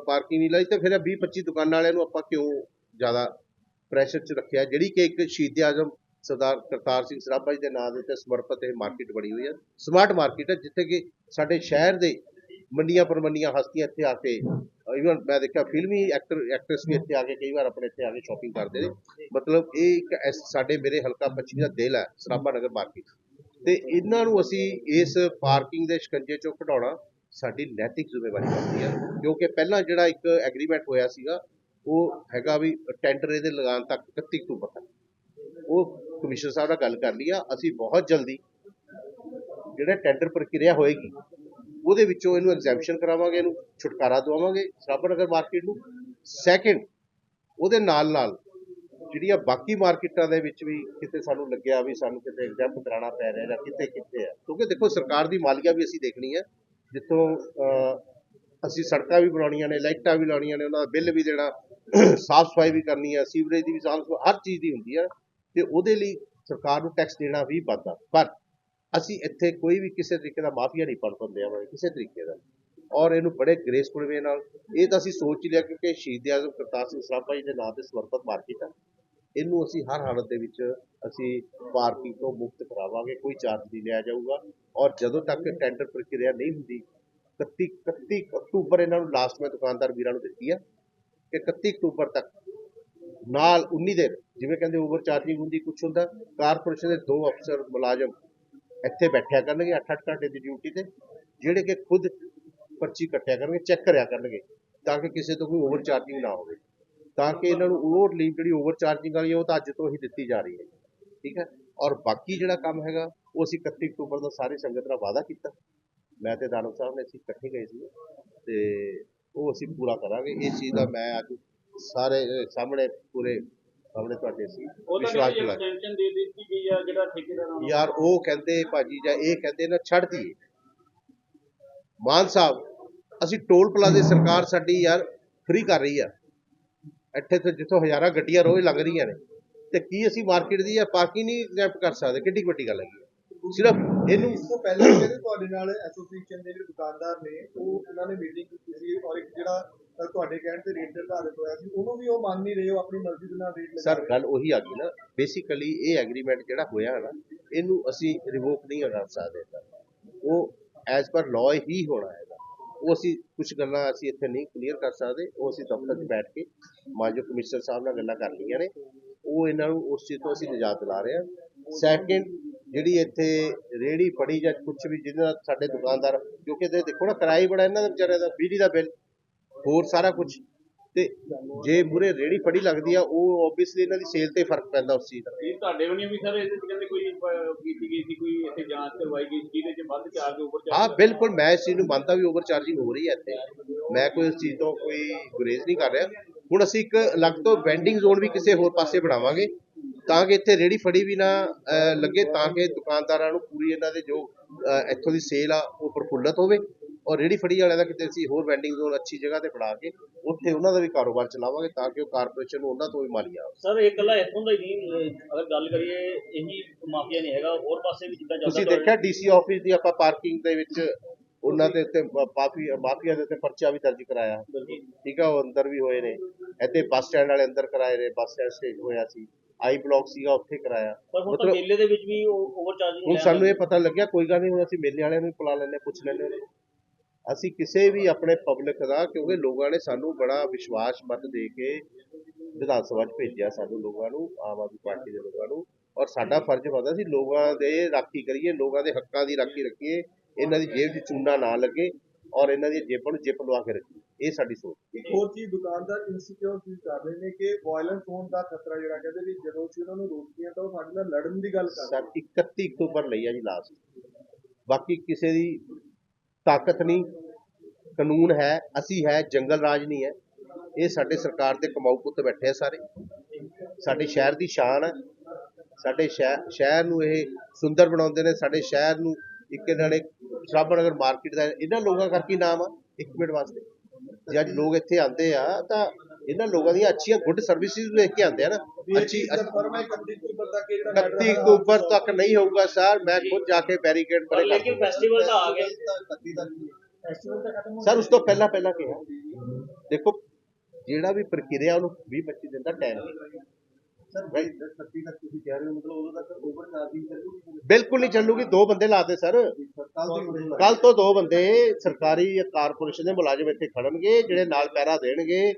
ਪਾਰਕਿੰਗ ਨਹੀਂ ਲੱਗਦੀ। ਤੇ ਫਿਰ 20 25 ਦੁਕਾਨਾਂ ਵਾਲਿਆਂ ਨੂੰ ਆਪਾਂ ਕਿਉਂ ਜ਼ਿਆਦਾ ਪ੍ਰੈਸ਼ਰ 'ਚ ਰੱਖਿਆ? ਜਿਹੜੀ ਕਿ ਇੱਕ ਸ਼ਹੀਦ ਆਜ਼ਮ ਸਰਦਾਰ ਕਰਤਾਰ ਸਿੰਘ ਸਰਾਭਾ ਜੀ ਦੇ ਨਾਂ ਦੇ ਉੱਤੇ ਸਮਰਪਿਤ ਇਹ ਮਾਰਕੀਟ ਬਣੀ ਹੋਈ ਹੈ ਸਮਾਰਟ ਮਾਰਕੀਟ ਹੈ ਜਿੱਥੇ ਕਿ ਸਾਡੇ ਸ਼ਹਿਰ ਦੇ ਮੰਡੀਆਂ ਪਰਮੰਡੀਆਂ ਹਸਤੀਆਂ ਇੱਥੇ ਆ ਕੇ ਇਵਨ ਮੈਂ ਦੇਖਿਆ ਫਿਲਮੀ ਐਕਟਰ ਐਕਟਰਸ ਵੀ ਇੱਥੇ ਆ ਕੇ ਕਈ ਵਾਰ ਆਪਣੇ ਇੱਥੇ ਆ ਕੇ ਸ਼ਾਪਿੰਗ ਕਰਦੇ ਨੇ। ਮਤਲਬ ਇਹ ਇੱਕ ਐਸ- ਸਾਡੇ ਮੇਰੇ ਹਲਕਾ ਪੱਛਮੀ ਦਾ ਦਿਲ ਹੈ ਸਰਾਭਾ ਨਗਰ ਮਾਰਕੀਟ ਤੇ ਇਹਨਾਂ ਨੂੰ ਅਸੀਂ ਇਸ ਪਾਰਕਿੰਗ ਦੇ ਸ਼ਿਕੰਜੇ ਚੋਂ ਕਢਾਉਣਾ ਸਾਡੀ ਨੈਤਿਕ ਜ਼ਿੰਮੇਵਾਰੀ ਬਣਦੀ ਹੈ ਕਿਉਂਕਿ ਪਹਿਲਾਂ ਜਿਹੜਾ ਇੱਕ ਐਗਰੀਮੈਂਟ ਹੋਇਆ ਸੀਗਾ, ਉਹ ਹੈਗਾ ਵੀ ਟੈਂਡਰ ਇਹਦੇ ਲਗਾਉਣ ਤੱਕ 31 ਅਕਤੂਬਰ ਤੱਕ। ਉਹ ਕਮਿਸ਼ਨਰ ਸਾਹਿਬ ਨਾਲ ਗੱਲ ਕਰ ਲਈ ਆ, ਅਸੀਂ ਬਹੁਤ ਜਲਦੀ ਜਿਹੜਾ ਟੈਂਡਰ ਪ੍ਰਕਿਰਿਆ ਹੋਏਗੀ, ਉਹਦੇ ਵਿੱਚੋਂ ਇਹਨੂੰ ਐਗਜ਼ੈਂਪਸ਼ਨ ਕਰਾਵਾਂਗੇ, ਇਹਨੂੰ ਛੁਟਕਾਰਾ ਦਵਾਵਾਂਗੇ ਸਾਬਰਨਗਰ ਮਾਰਕੀਟ ਨੂੰ। ਸੈਕਿੰਡ ਉਹਦੇ ਨਾਲ ਨਾਲ ਜਿਹੜੀਆਂ ਬਾਕੀ ਮਾਰਕੀਟਾਂ ਦੇ ਵਿੱਚ ਵੀ ਕਿਤੇ ਸਾਨੂੰ ਲੱਗਿਆ ਵੀ ਸਾਨੂੰ ਕਿਤੇ ਐਗਜ਼ੈਂਪ ਕਰਾਉਣਾ ਪੈ ਰਿਹਾ ਜਾਂ ਕਿਤੇ ਕਿਤੇ ਹੈ ਕਿਉਂਕਿ ਦੇਖੋ, ਸਰਕਾਰ ਦੀ ਮਾਲੀਆ ਵੀ ਅਸੀਂ ਦੇਖਣੀ ਹੈ ਜਿੱਥੋਂ ਅਸੀਂ ਸੜਕਾਂ ਵੀ ਬਣਾਉਣੀਆਂ ਨੇ, ਲਾਈਟਾਂ ਵੀ ਲਾਉਣੀਆਂ ਨੇ, ਉਹਨਾਂ ਦਾ ਬਿੱਲ ਵੀ ਦੇਣਾ, ਸਾਫ਼ ਸਫ਼ਾਈ ਵੀ ਕਰਨੀ ਹੈ ਸੀਵਰੇਜ ਦੀ ਵੀ ਸਾਫ਼ ਹਰ ਚੀਜ਼ ਦੀ ਹੁੰਦੀ ਹੈ ਤੇ ਉਹਦੇ ਲਈ ਸਰਕਾਰ ਨੂੰ ਟੈਕਸ ਦੇਣਾ ਵੀ ਬਣਦਾ ਪਰ ਅਸੀਂ ਇੱਥੇ ਕੋਈ ਵੀ ਕਿਸੇ ਤਰੀਕੇ ਦਾ ਮਾਫੀਆ ਨਹੀਂ ਪਣ ਪੰਦੇ ਆਵਾਂਗੇ ਕਿਸੇ ਤਰੀਕੇ ਦਾ। ਔਰ ਇਹਨੂੰ ਬੜੇ ਗ੍ਰੇਸਫੁਲ ਵੇ ਨਾਲ। ਇਹ ਤਾਂ ਅਸੀਂ ਸੋਚ ਹੀ ਲਿਆ ਕਿਉਂਕਿ ਸ਼ਹੀਦ ਆਜ਼ਮ ਕਰਤਾਰ ਸਿੰਘ ਸਰਾਭਾ ਜੀ ਦੇ ਨਾਂ ਤੇ ਸਮਰਪਿਤ ਮਾਰਕੀਟ ਹੈ ਇਹਨੂੰ ਅਸੀਂ ਹਰ ਹਾਲਤ ਦੇ ਵਿੱਚ ਅਸੀਂ ਪਾਰਕਿੰਗ ਤੋਂ ਮੁਕਤ ਕਰਾਵਾਂਗੇ, ਕੋਈ ਚਾਰਜ ਨਹੀਂ ਲਿਆ ਜਾਊਗਾ। ਔਰ ਜਦੋਂ ਤੱਕ ਟੈਂਡਰ ਪ੍ਰਕਿਰਿਆ ਨਹੀਂ ਹੁੰਦੀ 31 31 ਅਕਤੂਬਰ ਇਹਨਾਂ ਨੂੰ ਲਾਸਟ ਮੈਂ ਦੁਕਾਨਦਾਰ ਵੀਰਾਂ ਨੂੰ ਦਿੱਤੀ ਆ ਕਿ 31 ਅਕਤੂਬਰ ਤੱਕ ਨਾਲ 19 ਦਿਨ ਜਿਵੇਂ ਕਹਿੰਦੇ ਓਵਰ ਚਾਰਜਿੰਗ ਹੁੰਦੀ ਕੁਝ ਹੁੰਦਾ ਕਾਰਪੋਰੇਸ਼ਨ ਦੇ ਦੋ ਅਫਸਰ ਮੁਲਾਜ਼ਮ ਇੱਥੇ ਬੈਠਿਆ ਕਰਨਗੇ 8-8 ਘੰਟੇ ਦੀ ਡਿਊਟੀ ਤੇ, ਜਿਹੜੇ ਕਿ ਖੁਦ ਪਰਚੀ ਕੱਟਿਆ ਕਰਨਗੇ ਚੈੱਕ ਕਰਿਆ ਕਰਨਗੇ, ਤਾਂ ਕਿ ਕਿਸੇ ਤੋਂ ਕੋਈ ਓਵਰ ਚਾਰਜਿੰਗ ਨਾ ਹੋਵੇ। ਤਾਂ ਕਿ ਇਹਨਾਂ ਨੂੰ ਉਹ ਰਿਲੀਫ ਜਿਹੜੀ ਓਵਰ ਚਾਰਜਿੰਗ ਵਾਲੀ ਹੈ ਉਹ ਤਾਂ ਅੱਜ ਤੋਂ ਹੀ ਦਿੱਤੀ ਜਾ ਰਹੀ ਹੈ। ਠੀਕ ਹੈ? ਔਰ ਬਾਕੀ ਜਿਹੜਾ ਕੰਮ ਹੈਗਾ, ਉਹ ਅਸੀਂ 31 ਅਕਤੂਬਰ ਦਾ ਸਾਰੀ ਸੰਗਤ ਨਾਲ ਵਾਅਦਾ ਕੀਤਾ। ਮੈਂ ਤੇ ਦਾਨਵ ਸਾਹਿਬ ਨੇ ਅਸੀਂ ਇਕੱਠੇ ਗਏ ਸੀ ਤੇ ਉਹ ਅਸੀਂ ਪੂਰਾ ਕਰਾਂਗੇ। ਇਸ ਚੀਜ਼ ਦਾ ਮੈਂ ਅੱਜ ਸਾਰੇ ਸਾਹਮਣੇ ਪੂਰੇ ਸਾਹਮਣੇ ਤੁਹਾਡੇ ਸੀ। ਵਿਸ਼ਵਾਸ ਜਿਹੜੀ ਦਿਲਾ ਐਕਸਟੈਂਸ਼ਨ ਦੇ ਦਿੱਤੀ ਗਈ ਆ ਜਿਹੜਾ ਠੇਕੇਦਾਰਾਂ ਨੂੰ ਯਾਰ ਉਹ ਕਹਿੰਦੇ ਭਾਜੀ ਜਾਂ ਇਹ ਕਹਿੰਦੇ ਨਾ ਛੱਡ ਦਈਏ। ਮਾਨ ਸਾਹਿਬ ਅਸੀਂ ਟੋਲ ਪਲਾਜ਼ੇ ਸਰਕਾਰ ਸਾਡੀ ਯਾਰ ਫ੍ਰੀ ਕਰ ਰਹੀ ਆ। ਇੱਥੇ ਤੋਂ ਜਿੱਥੋਂ ਹਜ਼ਾਰਾਂ ਗੱਡੀਆਂ ਰੋਜ਼ ਲੰਘ ਰਹੀਆਂ ਨੇ। ਤੇ ਕੀ ਅਸੀਂ ਮਾਰਕੀਟ ਦੀ ਜਾਂ ਪਾਰਕਿੰਗ ਨਹੀਂ ਐਗਜ਼ੈਂਪਟ ਕਰ ਸਕਦੇ? ਕਿੱਡੀ ਵੱਡੀ ਗੱਲ ਹੈਗੀ ਹੈ। ਸਿਰਫ ਇਹਨੂੰ ਇਸ ਤੋਂ ਪਹਿਲਾਂ ਕਹਿੰਦੇ ਤੁਹਾਡੇ ਨਾਲ ਐਸੋਸੀਏਸ਼ਨ ਦੇ ਜਿਹੜੇ ਦੁਕਾਨਦਾਰ ਨੇ ਉਹ ਉਹਨਾਂ ਨੇ ਮੀਟਿੰਗ ਕੀਤੀ ਸੀ ਔਰ ਇੱਕ ਜਿਹੜਾ ਤੁਹਾਡੇ ਕਹਿਣ ਤੇ ਰੇਟ ਨਿਰਧਾਰਿਤ ਹੋਇਆ ਸੀ ਉਹਨੂੰ ਵੀ ਉਹ ਮੰਨ ਨਹੀਂ ਰਹੇ ਉਹ ਆਪਣੀ ਮਰਜ਼ੀ ਦੇ ਨਾਲ ਰੇਟ ਲਗਾ ਸਰ ਰਹੇ ਗੱਲ ਉਹੀ ਆ ਗਈ ਨਾ ਬੇਸਿਕਲੀ ਇਹ ਐਗਰੀਮੈਂਟ ਜਿਹੜਾ ਹੋਇਆ ਹੈ ਨਾ ਇਹਨੂੰ ਅਸੀਂ ਰਿਵੋਕ ਨਹੀਂ ਕਰ ਸਕਦੇ ਸਰ ਉਹ ਐਜ਼ ਪਰ ਲਾਅ ਹੀ ਹੋਣਾ ਹੈਗਾ। ਉਹ ਅਸੀਂ ਕੁਝ ਗੱਲਾਂ ਅਸੀਂ ਇੱਥੇ ਨਹੀਂ ਕਲੀਅਰ ਕਰ ਸਕਦੇ ਉਹ ਅਸੀਂ ਦਫ਼ਤਰ 'ਚ ਬੈਠ ਕੇ ਮਾਨਯੋਗ ਕਮਿਸ਼ਨਰ ਸਾਹਿਬ ਨਾਲ ਗੱਲਾਂ ਕਰ ਲਈਆਂ ਨੇ। ਉਹ ਇਹਨਾਂ ਨੂੰ ਉਸ ਚੀਜ਼ ਤੋਂ ਅਸੀਂ ਨਿਜਾਤ ਦਿਲਾ ਰਹੇ ਹਾਂ। ਸੈਕਿੰਡ ਜਿਹੜੀ ਇੱਥੇ ਰੇੜੀ ਫੜੀ ਜਾਂ ਕੁਝ ਵੀ ਜਿਹਦੇ ਨਾਲ ਸਾਡੇ ਦੁਕਾਨਦਾਰ ਕਿਉਂਕਿ ਦੇਖੋ ਨਾ ਕਿਰਾਇਆ ਹੀ ਬੜਾ ਇਹਨਾਂ ਦਾ ਵਿਚਾਰਿਆਂ ਦਾ ਬਿਜਲੀ ਦਾ ਬਿੱਲ। ਹੋਰ ਸਾਰਾ ਕੁਝ ਤੇ ਜੇ ਮੂਰੇ ਰੇੜੀ ਫੜੀ ਲੱਗਦੀ ਆ ਉਹ ਆਬਵੀਅਸਲੀ ਇਹਨਾਂ ਦੀ ਸੇਲ ਤੇ ਫ਼ਰਕ ਪੈਂਦਾ ਉਸ ਚੀਜ਼ ਦਾ। ਇਹ ਤੁਹਾਡੇ ਵੱਲੋਂ ਵੀ ਸਰ ਇਹਦੇ ਚ ਕਹਿੰਦੇ ਕੋਈ ਅਹ, ਕੀਤੀ ਗਈ ਸੀ ਕੋਈ ਇੱਥੇ ਜਾਂਚ ਕਰਵਾਈ ਗਈ ਸੀ ਜਿਹਦੇ ਚ ਵੱਧ ਚਾਰਜ ਉੱਪਰ ਹਾਂ ਬਿਲਕੁਲ ਮੈਂ ਇਸ ਚੀਜ਼ ਨੂੰ ਮੰਨਦਾ ਵੀ ਓਵਰ ਚਾਰਜਿੰਗ ਹੋ ਰਹੀ ਹੈ ਇੱਥੇ। ਮੈਂ ਕੋਈ ਇਸ ਚੀਜ਼ ਤੋਂ ਕੋਈ ਗੁਰੇਜ਼ ਨਹੀਂ ਕਰ ਰਿਹਾ। ਹੁਣ ਅਸੀਂ ਇੱਕ ਅਲੱਗ ਤੋਂ ਵੈਂਡਿੰਗ ਜ਼ੋਨ ਵੀ ਕਿਸੇ ਹੋਰ ਪਾਸੇ ਬਣਾਵਾਂਗੇ ਤਾਂ ਕਿ ਇੱਥੇ ਰੇੜੀ ਫੜੀ ਵੀ ਨਾ ਅਹ, ਲੱਗੇ ਤਾਂ ਕਿ ਦੁਕਾਨਦਾਰਾਂ ਨੂੰ ਪੂਰੀ ਇਹਨਾਂ ਦੇ ਜੋ ਅਹ, ਇੱਥੋਂ ਦੀ ਸੇਲ ਆ ਉਹ ਪ੍ਰਫੁੱਲਤ ਹੋਵੇ। ਔਰ ਰੇੜੀ ਫੜੀ ਵਾਲਿਆਂ ਦਾ ਕਿਤੇ ਅਸੀਂ ਹੋਰ ਵੈਂਡਿੰਗ ਜ਼ੋਨ ਅੱਛੀ ਜਗ੍ਹਾ ਤੇ ਬਣਾ ਕੇ ਉੱਥੇ ਉਹਨਾਂ ਦਾ ਵੀ ਕਾਰੋਬਾਰ ਚਲਾਵਾਂਗੇ ਤਾਂ ਕਿ ਉਹ ਕਾਰਪੋਰੇਸ਼ਨ ਨੂੰ ਉਹਨਾਂ ਤੋਂ ਵੀ ਮਾਲੀਆ ਆਵੇ ਸਰ ਇਹ ਇਕੱਲਾ ਇੱਥੋਂ ਦਾ ਹੀ ਨਹੀਂ ਅਗਰ ਗੱਲ ਕਰੀਏ ਇਹੀ ਮਾਫੀਆ ਨਹੀਂ ਹੈਗਾ ਹੋਰ ਪਾਸੇ ਵੀ ਜਿੱਦਾਂ ਤੁਸੀਂ ਦੇਖਿਆ ਡੀਸੀ ਆਫਿਸ ਦੀ ਆਪਾਂ ਪਾਰਕਿੰਗ ਦੇ ਵਿੱਚ ਉਹਨਾਂ ਦੇ ਉੱਤੇ ਮਾਫੀ ਮਾਫੀਆ ਦੇ ਉੱਤੇ ਪਰਚਾ ਵੀ ਦਰਜ ਕਰਾਇਆ। ਠੀਕ ਆ ਉਹ ਅੰਦਰ ਵੀ ਹੋਏ ਨੇ। ਇੱਥੇ ਬੱਸ ਸਟੈਂਡ ਵਾਲੇ ਅੰਦਰ ਕਰਾਏ ਨੇ ਬੱਸ ਸਟੈਂਡ ਸਟੇਜ ਹੋਇਆ ਸੀ। ਆਈ ਬਲਾਕ ਸੀਗਾ ਉੱਥੇ ਕਰਾਇਆ। ਪਰ ਹੁਣ ਤਾਂ ਮੇਲੇ ਦੇ ਵਿੱਚ ਵੀ ਓਵਰ ਚਾਰਜਿੰਗ ਹੁਣ ਸਾਨੂੰ ਇਹ ਪਤਾ ਲੱਗਿਆ ਕੋਈ ਗੱਲ ਨਹੀਂ ਹੁਣ ਅਸੀਂ ਮੇਲੇ ਵਾਲਿਆਂ ਨੂੰ ਬੁਲਾ ਹਾਂ, ਪੁੱਛ ਹਾਂ। ਅਸੀਂ ਕਿਸੇ ਵੀ ਆਪਣੇ ਪਬਲਿਕ ਦਾ ਕਿਉਂਕਿ ਲੋਕਾਂ ਨੇ ਸਾਨੂੰ ਬੜਾ ਵਿਸ਼ਵਾਸ ਮਤ ਦੇ ਕੇ ਵਿਧਾਨ ਸਭਾ 'ਚ ਭੇਜਿਆ ਸਾਨੂੰ ਲੋਕਾਂ ਨੂੰ ਆਮ ਆਦਮੀ ਪਾਰਟੀ ਦੇ ਲੋਕਾਂ ਨੂੰ ਔਰ ਸਾਡਾ ਫਰਜ਼ ਬਣਦਾ ਸੀ ਲੋਕਾਂ ਦੇ ਰਾਖੀ ਕਰੀਏ ਲੋਕਾਂ ਦੇ ਹੱਕਾਂ ਦੀ ਰਾਖੀ ਰੱਖੀਏ ਇਹਨਾਂ ਦੀ ਜੇਬ 'ਚ ਚੂਨਾ ਨਾ ਲੱਗੇ ਔਰ ਇਹਨਾਂ ਦੀ ਜੇਬਾਂ ਨੂੰ ਜਿਪ ਲਵਾ ਕੇ ਰੱਖੀਏ ਇਹ ਸਾਡੀ ਸੋਚ ਇੱਕ ਹੋਰ ਚੀਜ਼ ਦੁਕਾਨਦਾਰ ਇਨਸਿਕਿਉਰ ਫੀਲ ਕਰ ਰਹੇ ਨੇ ਕਿ ਵਾਇਲੈਂਸ ਹੋਣ ਦਾ ਖਤਰਾ ਜਿਹੜਾ ਕਹਿੰਦੇ ਵੀ ਜਦੋਂ ਅਸੀਂ ਉਹਨਾਂ ਨੂੰ ਰੋਕਦੇ ਹਾਂ ਤਾਂ ਉਹ ਸਾਡੇ ਨਾਲ ਲੜਨ ਦੀ ਗੱਲ ਕਰਦੇ ਸਰ 31 ਅਕਤੂਬਰ ਲਈ ਆ ਜੀ ਲਾਸਟ ਬਾਕੀ ਕਿਸੇ ਦੀ ਤਾਕਤ ਨਹੀਂ, ਕਾਨੂੰਨ ਹੈ, ਅਸੀਂ ਹੈ, ਜੰਗਲ ਰਾਜ ਨਹੀਂ ਹੈ। ਇਹ ਸਾਡੇ ਸਰਕਾਰ ਦੇ ਕਮਾਊ ਪੁੱਤ ਬੈਠੇ ਆ ਸਾਰੇ। ਸਾਡੇ ਸ਼ਹਿਰ ਦੀ ਸ਼ਾਨ ਹੈ। ਸਾਡੇ ਸ਼ਹਿਰ ਸ਼ਹਿਰ ਨੂੰ ਇਹ ਸੁੰਦਰ ਬਣਾਉਂਦੇ ਨੇ। ਸਾਡੇ ਸ਼ਹਿਰ ਨੂੰ ਇੱਕ ਇਹਨਾਂ ਨੇ ਸ਼ਰਾਬਾ ਨਗਰ ਮਾਰਕੀਟ ਦਾ ਇਹਨਾਂ ਲੋਕਾਂ ਕਰਕੇ ਹੀ ਨਾਮ ਆ, ਇੱਕ ਮਿੰਟ ਵਾਸਤੇ। ਜੇ ਅੱਜ ਲੋਕ ਇੱਥੇ ਆਉਂਦੇ ਆ ਤਾਂ ਇਹਨਾਂ ਲੋਕਾਂ ਦੀਆਂ ਅੱਛੀਆਂ ਗੁੱਡ ਸਰਵਿਸਿਜ਼ ਵੇਖ ਕੇ ਆਉਂਦੇ ਆ ਨਾ। ਅੱਛੀ ਕਨਫਰਮ ਹੈ 31 ਅਕਤੂਬਰ ਤੱਕ ਇਹ ਜਿਹੜਾ 31 ਅਕਤੂਬਰ ਤੱਕ ਨਹੀਂ ਹੋਊਗਾ ਸਰ ਮੈਂ ਖੁਦ ਜਾ ਕੇ ਬੈਰੀਕੇਡ ਪਰ ਪਰੇ ਲੇਕਿਨ ਫੈਸਟੀਵਲ ਤਾਂ ਆ ਗਿਆ ਫੈਸਟੀਵਲ ਤਾਂ ਖਤਮ ਹੋ ਸਰ ਉਸ ਤੋਂ ਪਹਿਲਾਂ ਪਹਿਲਾਂ ਕਿਹਾ। ਦੇਖੋ ਜਿਹੜਾ ਵੀ ਪ੍ਰਕਿਰਿਆ ਉਹਨੂੰ 20 25 ਦਿਨ ਦਾ ਟਾਈਮ ਸਰ 31 ਤੱਕ ਤੁਸੀਂ ਕਹਿ ਰਹੇ ਹੋ ਮਤਲਬ ਉਦੋਂ ਤੱਕ ਓਵਰ ਚਾਰਜਿੰਗ ਚੱਲੂਗੀ ਬਿਲਕੁਲ ਨਹੀਂ ਚੱਲੂਗੀ ਦੋ ਬੰਦੇ ਲਾਤੇ ਸਰ। ਕੱਲ ਦੀ ਤੋਂ ਦੋ ਬੰਦੇ ਸਰਕਾਰੀ ਜਾਂ ਕਾਰਪੋਰੇਸ਼ਨ ਦੇ ਮੁਲਾਜ਼ਮ ਇੱਥੇ ਖੜਨਗੇ ਜਿਹੜੇ ਨਾਲ ਪਹਿਰਾ ਦੇਣਗੇ।